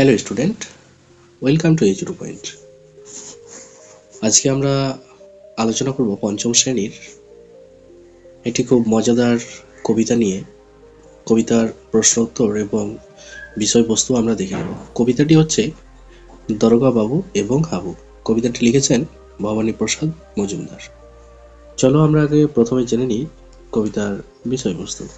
Hello student welcome to H point আজকে আমরা আলোচনা করব পঞ্চম শ্রেণির একটি খুব মজাদার কবিতা নিয়ে, কবিতার প্রশ্ন উত্তর এবং বিষয়বস্তু আমরা দেখে নেব। কবিতাটি হচ্ছে দরগা বাবু এবং হাবু। কবিতাটি লিখেছেন ভবানী প্রসাদ মজুমদার। চলো আমরা আগে প্রথমে জেনে নিই কবিতার বিষয়বস্তু।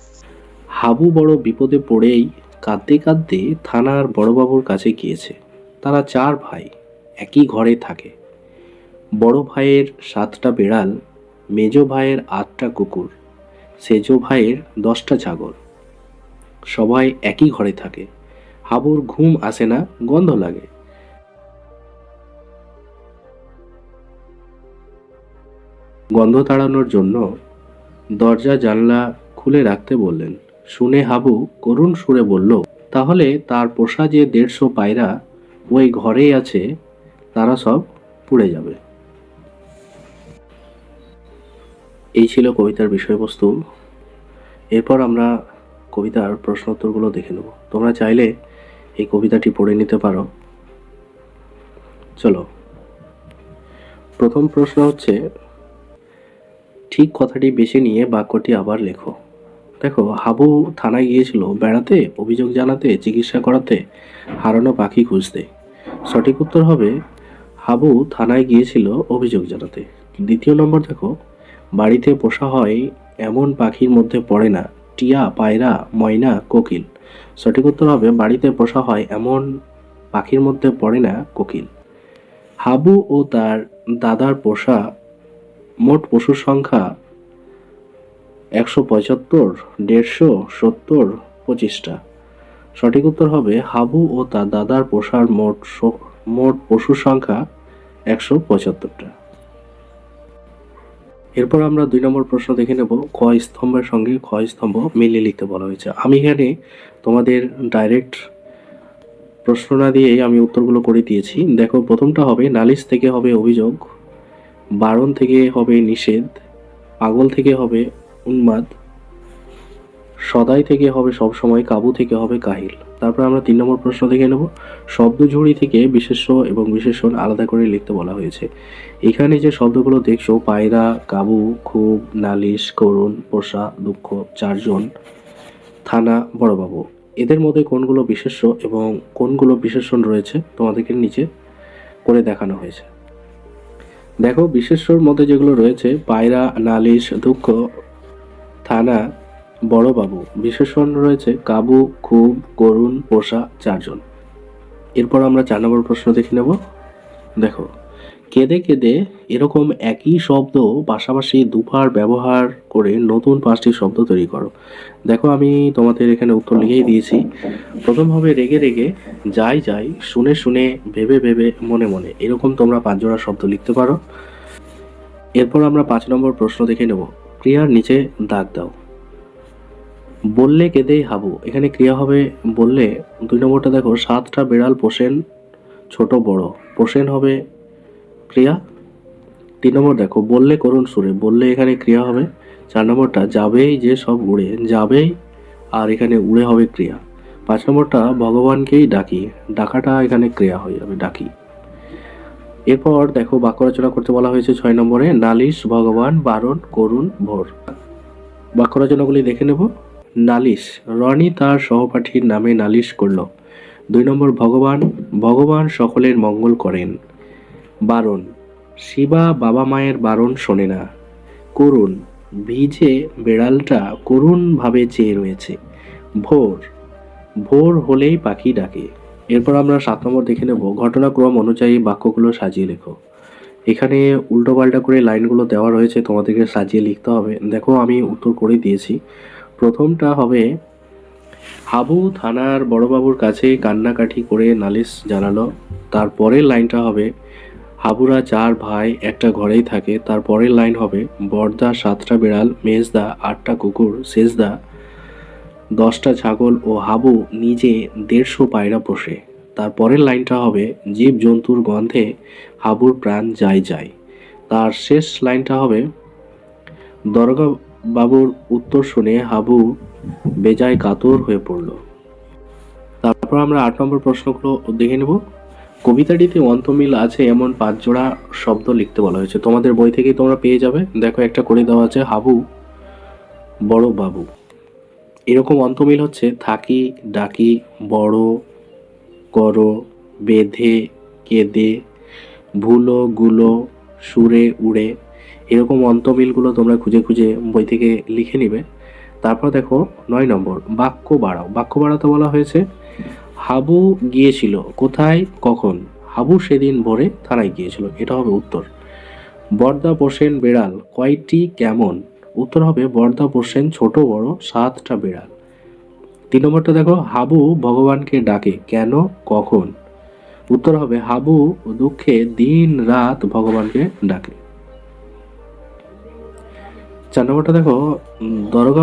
হাবু বড় বিপদে পড়েই কাঁদতে কাঁদতে থানার বড়বাবুর কাছে গিয়েছে। তারা চার ভাই একই ঘরে থাকে। বড় ভাইয়ের সাতটা বেড়াল, মেজ ভাইয়ের আটটা কুকুর, সেজ ভাইয়ের দশটা ছাগল। সবাই একই ঘরে থাকে। হাবুর ঘুম আসে না, গন্ধ লাগে। গন্ধ তাড়ানোর জন্য দরজা জানলা খুলে রাখতে বললেন শুনে হাবু করুণ সুরে বলল, তাহলে তার পোষা যে দেড়শো পায়রা ওই ঘরেই আছে, তারা সব পুড়ে যাবে। এই ছিল কবিতার বিষয়বস্তু। এরপর আমরা কবিতার প্রশ্নোত্তরগুলো দেখে নেব। তোমরা চাইলে এই কবিতাটি পড়ে নিতে পারো। চলো। প্রথম প্রশ্ন হচ্ছে, ঠিক কথাটি বেছে নিয়ে বাক্যটি আবার লেখো। দেখো, হাবু থানায় গিয়েছিল বেড়াতে, অভিযোগ জানাতে, চিকিৎসা করাতে, হারানো পাখি খুঁজতে। সঠিক উত্তর হবে, হাবু থানায় গিয়েছিল অভিযোগ জানাতে। দ্বিতীয় নম্বর দেখো, বাড়িতে পোষা হয় এমন পাখির মধ্যে পড়ে না, টিয়া, পায়রা, ময়না, কোকিল। সঠিক উত্তর হবে, বাড়িতে পোষা হয় এমন পাখির মধ্যে পড়ে না, কোকিল। হাবু ও তার দাদার পোষা মোট পশুর সংখ্যা একশো পঁচাত্তর, দেড়শো সত্তর, পঁচিশটা। সঠিক উত্তর হবে হাবু ও তার দাদার পোষার মোট মোট পশুর সংখ্যা একশো পঁচাত্তরটা। এরপর আমরা দুই নম্বর প্রশ্ন দেখে নেব। ক স্তম্ভের সঙ্গে খ স্তম্ভ মিলিয়ে লিখতে বলা হয়েছে। আমি এখানে তোমাদের ডাইরেক্ট প্রশ্ন না দিয়েই আমি উত্তরগুলো করে দিয়েছি। দেখো, প্রথমটা হবে নালিশ থেকে হবে অভিযোগ, বারণ থেকে হবে নিষেধ, পাগল থেকে হবে উন্মাদ। সদাই থেকে হবে, সব সময় কাবু থেকে হবে কাহিল। তারপর আমরা তিন নম্বর প্রশ্ন দেখে নেব। শব্দ ঝুড়ি থেকে বিশেষ্য এবং বিশেষণ আলাদা করে লিখতে বলা হয়েছে। এখানে যে শব্দগুলো দেখছ, পায়রা, কাবু, খুব, নালিশ, করুণ, পোষা, দুঃখ, চারজন, থানা, বড়বাবু। এদের মধ্যে কোনগুলো বিশেষ্য এবং কোনগুলো বিশেষণ রয়েছে, তোমাদেরকে নিচে করে দেখানো হয়েছে। দেখো, বিশেষ্যর মধ্যে যেগুলো রয়েছে, পায়রা, নালিশ, দুঃখ থানা, বড়বাবু, বিশেষণ রয়েছে কাবু, খুব করুণ পোষা চারজন। এরপর আমরা চার নম্বর প্রশ্ন দেখে নেব। দেখো, কেঁদে কেঁদে এরকম একই শব্দ পাশাপাশি দুবার ব্যবহার করে নতুন পাঁচটি শব্দ তৈরি করো। দেখো, আমি তোমাদের এখানে উত্তর লিখেই দিয়েছি। প্রথম হবে রেগে রেগে, যাই যাই, শুনে শুনে, ভেবে ভেবে, মনে মনে। এরকম তোমরা পাঁচ জোড়া শব্দ লিখতে পারো। এরপর আমরা পাঁচ নম্বর প্রশ্ন দেখে নেব। ক্রিয়ার নিচে দাগ দাও। বললে কেঁদেই হাবু। এখানে ক্রিয়া হবে বললে, দুই নম্বরটা দেখো, সাতটা বিড়াল, পোষেন ছোট বড়। পোষেন হবে ক্রিয়া। তিন নম্বর দেখো, বললে করুণ সুরে। বললে এখানে ক্রিয়া হবে। চার নম্বরটা, যাবেই যে সব উড়ে। যাবেই আর এখানে উড়ে হবে ক্রিয়া। পাঁচ নম্বরটা, ভগবানকেই ডাকি। ডাকাটা এখানে ক্রিয়া হয়ে যাবে, ডাকি। এরপর দেখো বাক্য রচনা করতে বলা হয়েছে ছয় নম্বরে, নালিশ, ভগবান, বারণ, করুণ, ভোর। বাক্য রচনাগুলি দেখে নেব। নালিশ, রনি তার সহপাঠীর নামে নালিশ করল। দুই নম্বর, ভগবান ভগবান সকলের মঙ্গল করেন। বারণ, শিবা বাবা মায়ের বারণ শোনে না। করুণ, ভিজে বেড়ালটা করুণভাবে চেয়ে রয়েছে। ভোর ভোর হলেই পাখি ডাকে। এরপর আমরা সাত নম্বর দেখে নেব। ঘটনাক্রম অনুযায়ী বাক্যগুলো সাজিয়ে লেখো। এখানে উল্টো পাল্টা করে লাইনগুলো দেওয়া রয়েছে, তোমাদেরকে সাজিয়ে লিখতে হবে। দেখো, আমি উত্তর করে দিয়েছি। প্রথমটা হবে, হাবু থানার বড়বাবুর কাছে কান্নাকাটি করে নালিশ জানালো। তারপরের লাইনটা হবে, হাবুরা চার ভাই একটা ঘরেই থাকে। তারপরের লাইন হবে বড়দা সাতটা বিড়াল, মেজদা আটটা কুকুর শেষদা দশটা ছাগল ও হাবু নিজে দেড়শো পায়রা পোষে। তারপরের লাইনটা হবে, জীব জন্তুর গন্ধে হাবুর প্রাণ যায় যায়। তার শেষ লাইনটা হবে দরগা বাবুর উত্তর শুনে হাবু বেজায় কাতর হয়ে পড়ল। তারপর আমরা আট নম্বর প্রশ্নগুলো দেখে নেব। কবিতাটিতে অন্তমিল আছে এমন পাঁচ জোড়া শব্দ লিখতে বলা হয়েছে। তোমাদের বই থেকেই তোমরা পেয়ে যাবে। দেখো, একটা করে দেওয়া আছে, হাবু, বড় বাবু। এরকম অন্তমিল হচ্ছে, থাকি, ডাকি, বড় করো, বেঁধে, কেঁদে, ভুলো, গুলো, সুরে, উড়ে, এরকম অন্তমিলগুলো তোমরা খুঁজে খুঁজে বই থেকে লিখে নিবে। তারপর দেখো নয় নম্বর, বাক্য বাড়াও। বাক্য বাড়াতে বলা হয়েছে, হাবু গিয়েছিল, কোথায়, কখন? হাবু সেদিন ভোরে থানায় গিয়েছিল। এটা হবে উত্তর। বর্দা পোষেন বেড়াল, কয়টি কেমন? উত্তর হবে, বর্দা পোষেন ছোট বড় সাতটা বেড়াল। তিন নম্বরটা দেখো, হাবু ভগবানকে ডাকে। কেন? কখন? উত্তর হবে, হাবু দুঃখে দিন রাত ভগবানকে ডাকে। চার নম্বরটা দেখো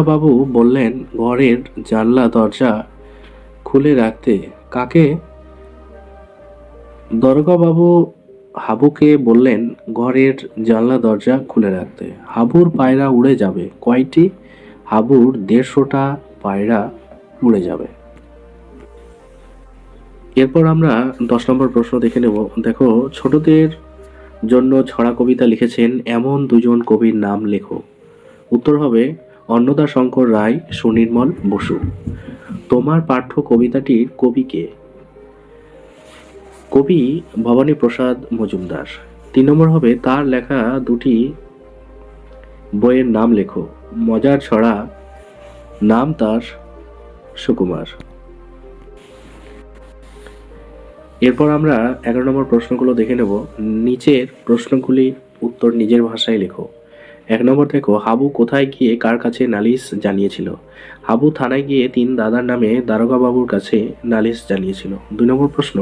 বাবু বললেন, ঘরের জানলা, দরজা খুলে রাখতে। কাকে? বাবু হাবুকে বললেন, ঘরের জানলা, দরজা খুলে রাখতে। হাবুর পায়রা উড়ে যাবে। কয়টি? হাবুর দেড়শোটা পায়রা উড়ে যাবে। এরপর আমরা দশ নম্বর প্রশ্ন দেখে নেব। দেখো, ছোটদের জন্য ছড়া কবিতা লিখেছেন এমন দুজন কবির নাম লেখো। উত্তর হবে, অন্নদা শঙ্কর রায়, সুনির্মল বসু। তোমার পাঠ্য কবিতাটির কবি কে? কবি ভবানী প্রসাদ মজুমদার। তিন নম্বর হবে, তার লেখা দুটি বইয়ের নাম লেখো। মজার ছড়া, নাম তার সুকুমার। এরপর আমরা এগারো নম্বর প্রশ্নগুলো দেখে নেব। নিচের প্রশ্নগুলি উত্তর নিজের ভাষায় লেখো। এক নম্বর দেখো, হাবু কোথায় গিয়ে কার কাছে নালিশ জানিয়েছিল? হাবু থানায় গিয়ে তিন দাদার নামে দারোগা বাবুর কাছে নালিশ জানিয়েছিল। দুই নম্বর প্রশ্ন,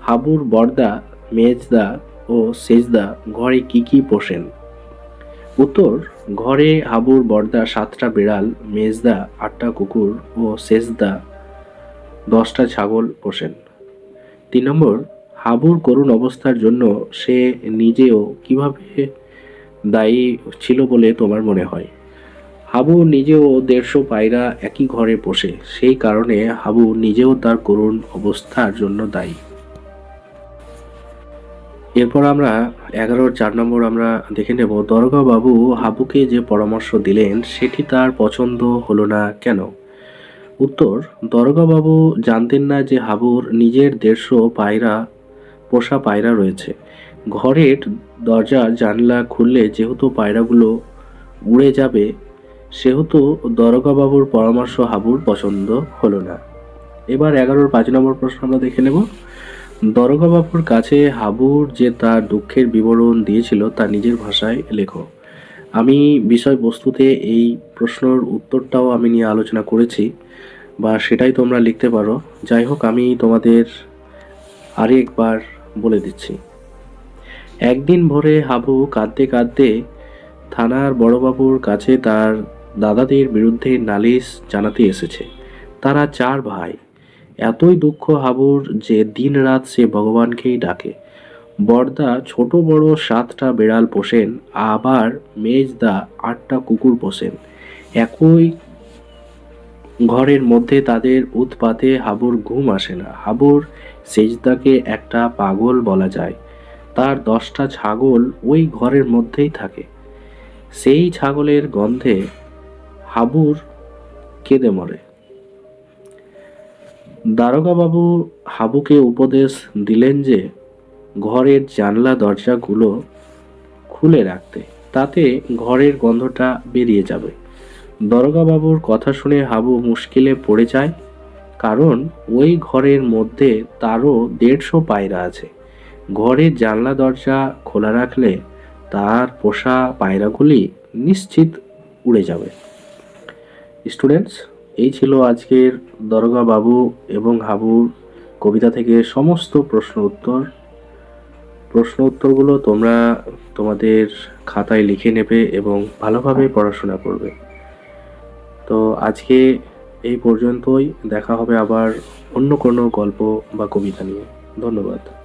হাবুর বর্দা, মেজদা ও সেজদা ঘরে কি কি পোষেন? উত্তর, ঘরে হাবুর বর্দা সাতটা বিড়াল, মেজদা আটটা কুকুর ও সেজদা দশটা ছাগল পোষেন। তিন নম্বর, হাবুর করুণ অবস্থার জন্য সে নিজেও কীভাবে দায়ী ছিল বলে তোমার মনে হয়? হাবু নিজেও দেড়শো পায়রা একই ঘরে পোষে, সেই কারণে হাবু নিজেও তার করুণ অবস্থার জন্য দায়ী। এরপর আমরা এগারোর চার নম্বর আমরা দেখে নেব বাবু হাবুকে যে পরামর্শ দিলেন, সেটি তার পছন্দ হলো না কেন? উত্তর বাবু জানতেন না যে হাবুর নিজের দেড়শো পায়রা, পোষা পায়রা রয়েছে। ঘরের দরজার জানলা খুললে যেহেতু পায়রাগুলো উড়ে যাবে, সেহেতু বাবুর পরামর্শ হাবুর পছন্দ হলো না। এবার এগারোর পাঁচ নম্বর প্রশ্ন আমরা দেখে নেব দরগা বাবুর কাছে হাবুর যে তার দুঃখের বিবরণ দিয়েছিল তা নিজের ভাষায় লেখো। আমি বিষয়বস্তুতে এই প্রশ্নর উত্তরটাও আমি নিয়ে আলোচনা করেছি, বা সেটাই তোমরা লিখতে পারো। যাই হোক, আমি তোমাদের আরেকবার বলে দিচ্ছি। একদিন ভোরে হাবু কাঁদতে কাঁদতে থানার বড়বাবুর কাছে তার দাদাদের বিরুদ্ধে নালিশ জানাতে এসেছে। তারা চার ভাই। এতই দুঃখ হাবুর যে দিন রাত সে ভগবানকেই ডাকে। বর্দা ছোট বড় সাতটা বেড়াল পোষেন, আবার মেজদা আটটা কুকুর পোষেন। একই ঘরের মধ্যে তাদের উৎপাতে হাবুর ঘুম আসে না। হাবুর সেজদাকে একটা পাগল বলা যায়। তার দশটা ছাগল ওই ঘরের মধ্যেই থাকে। সেই ছাগলের গন্ধে হাবুর কেঁদে মরে। দারোগাবাবু হাবুকে উপদেশ দিলেন যে, ঘরের জানলা দরজাগুলো খুলে রাখতে। তাতে ঘরের গন্ধটা বেরিয়ে যাবে। দরোগাবাবুর কথা শুনে হাবু মুশকিলে পড়ে যায়, কারণ ওই ঘরের মধ্যে তারও দেড়শো পায়রা আছে। ঘরের জানলা দরজা খোলা রাখলে তার পোষা পায়রাগুলি নিশ্চিত উড়ে যাবে। স্টুডেন্টস এই ছিল আজকের দরগা বাবু এবং হাবুর কবিতা থেকে সমস্ত প্রশ্ন উত্তর। প্রশ্ন উত্তরগুলো তোমরা তোমাদের খাতায় লিখে নেবে এবং ভালোভাবে পড়াশোনা করবে। তো আজকে এই পর্যন্তই। দেখা হবে আবার অন্য কোনো গল্প বা কবিতা নিয়ে। ধন্যবাদ।